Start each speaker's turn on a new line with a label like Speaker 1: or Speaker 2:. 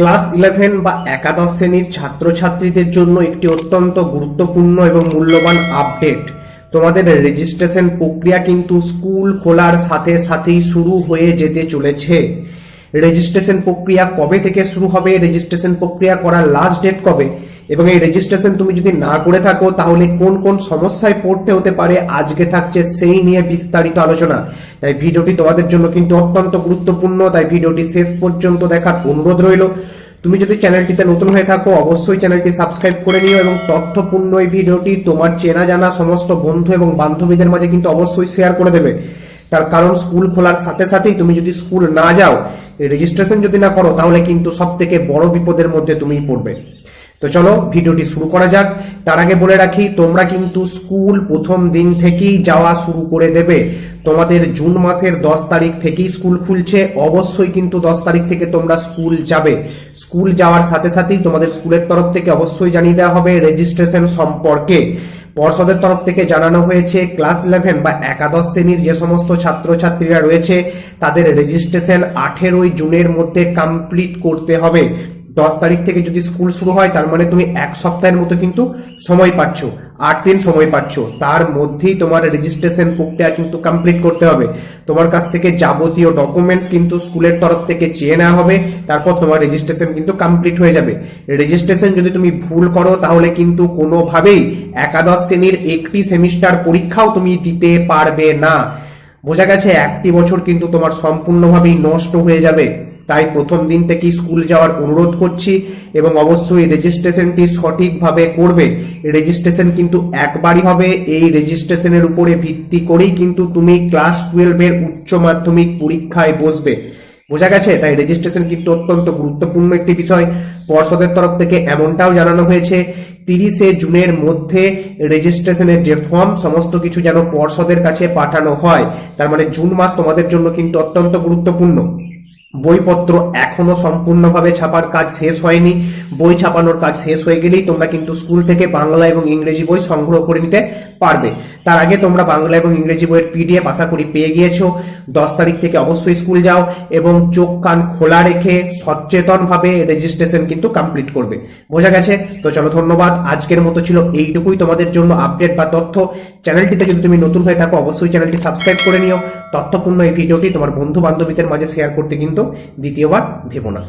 Speaker 1: Class eleven বা একাদশ শ্রেণির ছাত্রছাত্রীদের জন্য একটি অত্যন্ত গুরুত্বপূর্ণ এবং মূল্যবান আপডেট। তোমাদের রেজিস্ট্রেশন প্রক্রিয়া কিন্তু স্কুল খোলার সাথে সাথেই শুরু হয়ে যেতে চলেছে। রেজিস্ট্রেশন প্রক্রিয়া কবে থেকে শুরু হবে? রেজিস্ট্রেশন প্রক্রিয়া করার লাস্ট ডেট কবে? এবং এই রেজিস্ট্রেশন তুমি যদি না করে থাকো, তাহলে কোন কোন সমস্যায় পড়তে হতে পারে? আজকে থাকছে সেই নিয়ে বিস্তারিত আলোচনা। তাই ভিডিওটি তোমাদের জন্য কিন্তু অত্যন্ত গুরুত্বপূর্ণ, তাই ভিডিওটি শেষ পর্যন্ত দেখার অনুরোধ রইল। তুমি যদি চ্যানেলটিতে নতুন হয়ে থাকো, অবশ্যই চ্যানেলটি সাবস্ক্রাইব করে নিও এবং তথ্যপূর্ণ এই ভিডিওটি তোমার চেনা জানা সমস্ত বন্ধু এবং বান্ধবীদের মাঝে কিন্তু অবশ্যই শেয়ার করে দেবে। তার কারণ স্কুল খোলার সাথে সাথেই তুমি যদি স্কুল না যাও রেজিস্ট্রেশন যদি না করো, তাহলে কিন্তু সব থেকে বড় বিপদের মধ্যে তুমি পড়বে। তো চলো, ভিডিওটি শুরু করা যাক। তার আগে বলে রাখি, তোমরা কিন্তু স্কুল প্রথম দিন থেকেই যাওয়া শুরু করে দেবে। তোমাদের জুন মাসের দশ তারিখ থেকেই স্কুল খুলছে। অবশ্যই কিন্তু দশ তারিখ থেকে তোমরা স্কুল যাবে। স্কুল যাওয়ার সাথে সাথেই তোমাদের স্কুলের তরফ থেকে অবশ্যই জানিয়ে দেওয়া হবে রেজিস্ট্রেশন সম্পর্কে। পর্ষদের তরফ থেকে জানানো হয়েছে, ক্লাস ইলেভেন বা একাদশ শ্রেণির যে সমস্ত ছাত্রছাত্রীরা রয়েছে, তাদের রেজিস্ট্রেশন আঠেরোই জুনের মধ্যে কমপ্লিট করতে হবে। দশ তারিখ থেকে যদি স্কুল শুরু হয়, তার মানে তুমি এক সপ্তাহের মতো কিন্তু সময় পাচ্ছ, আট দিন সময় পাচ্ছ। তার মধ্যেই তোমার রেজিস্ট্রেশন প্রক্রিয়া কিন্তু কমপ্লিট করতে হবে। তোমার কাছ থেকে যাবতীয় ডকুমেন্টস কিন্তু স্কুলের তরফ থেকে চেয়ে নেওয়া হবে। তারপর তোমার রেজিস্ট্রেশন কিন্তু কমপ্লিট হয়ে যাবে। রেজিস্ট্রেশন যদি তুমি ভুল করো, তাহলে কিন্তু কোনোভাবেই একাদশ শ্রেণির একটি সেমিস্টার পরীক্ষাও তুমি দিতে পারবে না। বোঝা গেছে, একটি বছর কিন্তু তোমার সম্পূর্ণভাবেই নষ্ট হয়ে যাবে। তাই প্রথম দিন থেকেই স্কুল যাওয়ার অনুরোধ করছি এবং অবশ্যই রেজিস্ট্রেশনটি সঠিকভাবে করবে। রেজিস্ট্রেশন কিন্তু একবারই হবে। এই রেজিস্ট্রেশনের উপরে ভিত্তি করেই কিন্তু তুমি ক্লাস টুয়েলভের উচ্চ মাধ্যমিক পরীক্ষায় বসবে। বোঝা গেছে? তাই রেজিস্ট্রেশন কিন্তু অত্যন্ত গুরুত্বপূর্ণ একটি বিষয়। পর্ষদের তরফ থেকে এমনটাও জানানো হয়েছে, তিরিশে জুনের মধ্যে রেজিস্ট্রেশনের যে ফর্ম সমস্ত কিছু যেন পর্ষদের কাছে পাঠানো হয়। তার মানে জুন মাস তোমাদের জন্য কিন্তু অত্যন্ত গুরুত্বপূর্ণ। বইপত্র এখনও সম্পূর্ণভাবে ছাপার কাজ শেষ হয়নি। বই ছাপানোর কাজ শেষ হয়ে গেলেই তোমরা কিন্তু স্কুল থেকে বাংলা এবং ইংরেজি বই সংগ্রহ করে নিতে পারবে। তার আগে তোমরা বাংলা এবং ইংরেজি বইয়ের পিডিএফ আশা করি পেয়ে গিয়েছো। দশ তারিখ থেকে অবশ্যই স্কুল যাও এবং চোখ কান খোলা রেখে সচেতনভাবে রেজিস্ট্রেশন কিন্তু কমপ্লিট করবে। বোঝা গেছে? তো চলো ধন্যবাদ। আজকের মতো ছিল এইটুকুই। তোমাদের জন্য আপডেট বা তথ্য চ্যানেলটিতে যদি তুমি নতুন হয়ে থাকো, অবশ্যই চ্যানেলটি সাবস্ক্রাইব করে নিও। তথ্যপূর্ণ এই ভিডিওটি তোমার বন্ধু বান্ধবীদের মাঝে শেয়ার করতে কিন্তু দ্বিতীয়বার ভেবো না।